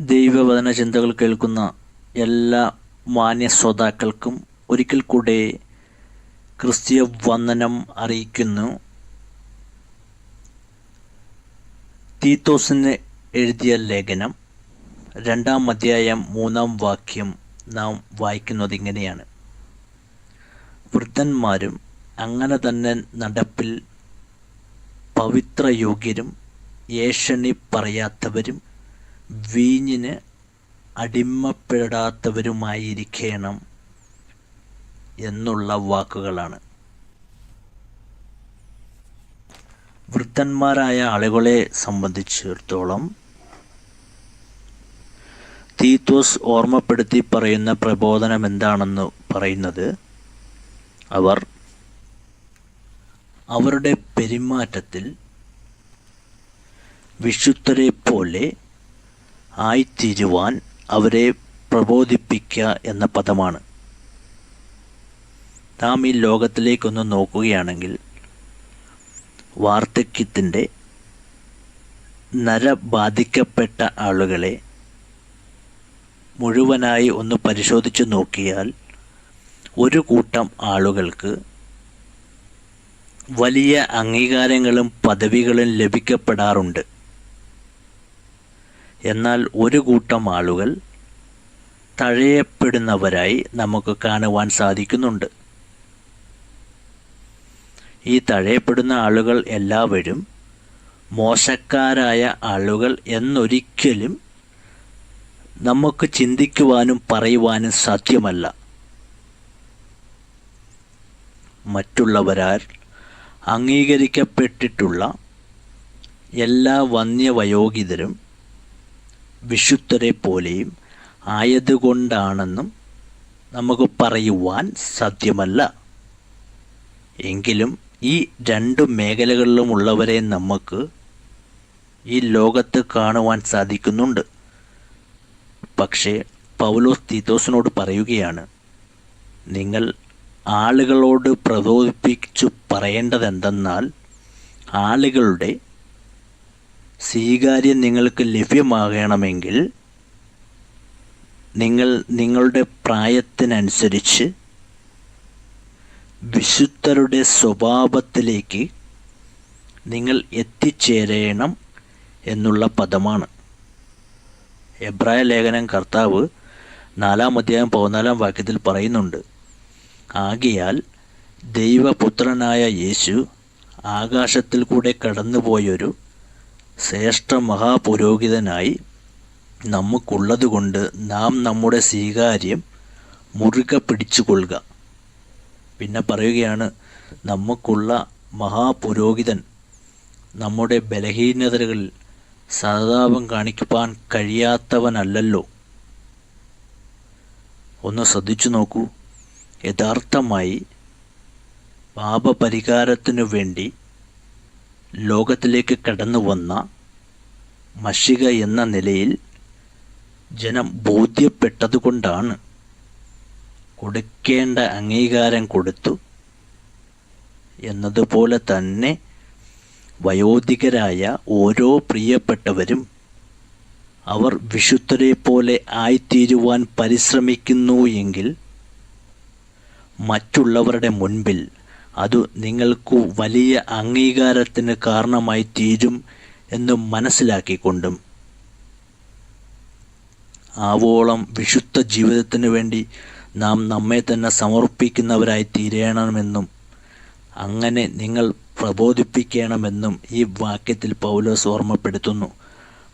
ദൈവവചന ചിന്തകൾ കേൾക്കുന്ന എല്ലാ മാന്യ ശ്രോതാക്കൾക്കും ഒരിക്കൽ കൂടെ ക്രിസ്തീയ വന്ദനം അറിയിക്കുന്നു. തീത്തോസിന് എഴുതിയ ലേഖനം രണ്ടാം അധ്യായം മൂന്നാം വാക്യം നാം വായിക്കുന്നത് ഇങ്ങനെയാണ്. വൃദ്ധന്മാരും അങ്ങനെ തന്നെ നടപ്പിൽ പവിത്രയോഗ്യരും ഏഷണി പറയാത്തവരും വീഞ്ഞിന് അടിമപ്പെടാത്തവരുമായിരിക്കണം എന്നുള്ള വാക്കുകളാണ്. വൃദ്ധന്മാരായ ആളുകളെ സംബന്ധിച്ചിടത്തോളം തീത്തോസ് ഓർമ്മപ്പെടുത്തി പറയുന്ന പ്രബോധനം എന്താണെന്ന് പറയുന്നത് അവർ അവരുടെ പെരുമാറ്റത്തിൽ വിശുദ്ധരെ പോലെ ആയിത്തീരുവാൻ അവരെ പ്രബോധിപ്പിക്കുക എന്ന പദമാണ്. നാം ഈ ലോകത്തിലേക്കൊന്ന് നോക്കുകയാണെങ്കിൽ വാർദ്ധക്യത്തിന്റെ നരബാധിക്കപ്പെട്ട ആളുകളെ മുഴുവനായി ഒന്ന് പരിശോധിച്ച് നോക്കിയാൽ ഒരു കൂട്ടം ആളുകൾക്ക് വലിയ അംഗീകാരങ്ങളും പദവികളും ലഭിക്കപ്പെടാറുണ്ട്. എന്നാൽ ഒരു കൂട്ടം ആളുകൾ തഴയപ്പെടുന്നവരായി നമുക്ക് കാണുവാൻ സാധിക്കുന്നുണ്ട്. ഈ തഴയപ്പെടുന്ന ആളുകൾ എല്ലാവരും മോശക്കാരായ ആളുകൾ എന്നൊരിക്കലും നമുക്ക് ചിന്തിക്കുവാനും പറയുവാനും സാധ്യമല്ല. മറ്റുള്ളവരാൽ അംഗീകരിക്കപ്പെട്ടിട്ടുള്ള എല്ലാ വന്യവയോഗിതരും വിശുദ്ധരെ പോലെയും ആയതുകൊണ്ടാണെന്നും നമുക്ക് പറയുവാൻ സാധ്യമല്ല. എങ്കിലും ഈ രണ്ട് മേഖലകളിലുമുള്ളവരെ നമുക്ക് ഈ ലോകത്ത് കാണുവാൻ സാധിക്കുന്നുണ്ട്. പക്ഷേ പൗലോസ് തീത്തോസിനോട് പറയുകയാണ് നിങ്ങൾ ആളുകളോട് പ്രചോദിപ്പിച്ചു പറയേണ്ടതെന്തെന്നാൽ ആളുകളുടെ സ്വീകാര്യം നിങ്ങൾക്ക് ലഭ്യമാകണമെങ്കിൽ നിങ്ങൾ നിങ്ങളുടെ പ്രായത്തിനനുസരിച്ച് വിശുദ്ധരുടെ സ്വഭാവത്തിലേക്ക് നിങ്ങൾ എത്തിച്ചേരണം എന്നുള്ള പദമാണ്. എബ്രായ ലേഖനം കർത്താവ് നാലാം അധ്യായം പതിനാലാം വാക്യത്തിൽ പറയുന്നുണ്ട് ആകിയാൽ ദൈവപുത്രനായ യേശു ആകാശത്തിൽ കൂടെ കടന്നുപോയൊരു ശ്രേഷ്ഠ മഹാപുരോഹിതനായി നമുക്കുള്ളതുകൊണ്ട് നാം നമ്മുടെ സ്വീകാര്യം മുറുകെ പിടിച്ചുകൊള്ളുക. പിന്നെ പറയുകയാണ് നമുക്കുള്ള മഹാപുരോഹിതൻ നമ്മുടെ ബലഹീനതകളിൽ സഹതാപം കാണിക്കുവാൻ കഴിയാത്തവനല്ലല്ലോ. ഒന്ന് ശ്രദ്ധിച്ചു നോക്കൂ. യഥാർത്ഥമായി പാപപരിഹാരത്തിനു വേണ്ടി ലോകത്തിലേക്ക് കടന്നു വന്ന മഷിക എന്ന നിലയിൽ ജനം ബോധ്യപ്പെട്ടതുകൊണ്ടാണ് കൊടുക്കേണ്ട അംഗീകാരം കൊടുത്തു എന്നതുപോലെ തന്നെ വയോധികരായ ഓരോ പ്രിയപ്പെട്ടവരും അവർ വിശുദ്ധരെ പോലെ ആയിത്തീരുവാൻ പരിശ്രമിക്കുന്നു എങ്കിൽ മറ്റുള്ളവരുടെ മുൻപിൽ അത് നിങ്ങൾക്ക് വലിയ അംഗീകാരത്തിന് കാരണമായി തീരും എന്ന് മനസ്സിലാക്കിക്കൊണ്ടും ആവോളം വിശുദ്ധ ജീവിതത്തിന് വേണ്ടി നാം നമ്മെ തന്നെ സമർപ്പിക്കുന്നവരായി തീരണമെന്നും അങ്ങനെ നിങ്ങൾ പ്രബോധിപ്പിക്കണമെന്നും ഈ വാക്യത്തിൽ പൗലോസ് ഓർമ്മപ്പെടുത്തുന്നു.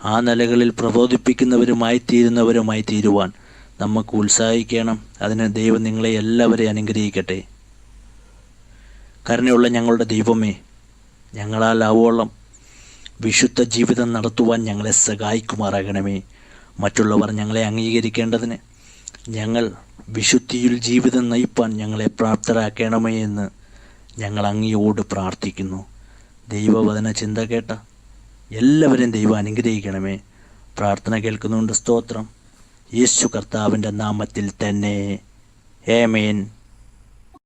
ആ നിലകളിൽ പ്രബോധിപ്പിക്കുന്നവരുമായി തീരുന്നവരുമായി തീരുവാൻ നമുക്ക് ഉത്സാഹിക്കണം. അതിന് ദൈവം നിങ്ങളെ എല്ലാവരെയും അനുഗ്രഹിക്കട്ടെ. കരുണയുള്ള ഞങ്ങളുടെ ദൈവമേ ഞങ്ങളാൽ ആവോളം വിശുദ്ധ ജീവിതം നടത്തുവാൻ ഞങ്ങളെ സഹായിക്കുമാറാകണമേ. മറ്റുള്ളവർ ഞങ്ങളെ അംഗീകരിക്കേണ്ടതിന് ഞങ്ങൾ വിശുദ്ധിയിൽ ജീവിതം നയിപ്പാൻ ഞങ്ങളെ പ്രാപ്തരാക്കണമേ എന്ന് ഞങ്ങൾ അങ്ങയോട് പ്രാർത്ഥിക്കുന്നു. ദൈവവചന ചിന്ത കേട്ട എല്ലാവരും ദൈവം അനുഗ്രഹിക്കണമേ. പ്രാർത്ഥന കേൾക്കുന്നുണ്ട് സ്തോത്രം. യേശു കർത്താവിന്റെ നാമത്തിൽ തന്നെ. ഏമേൻ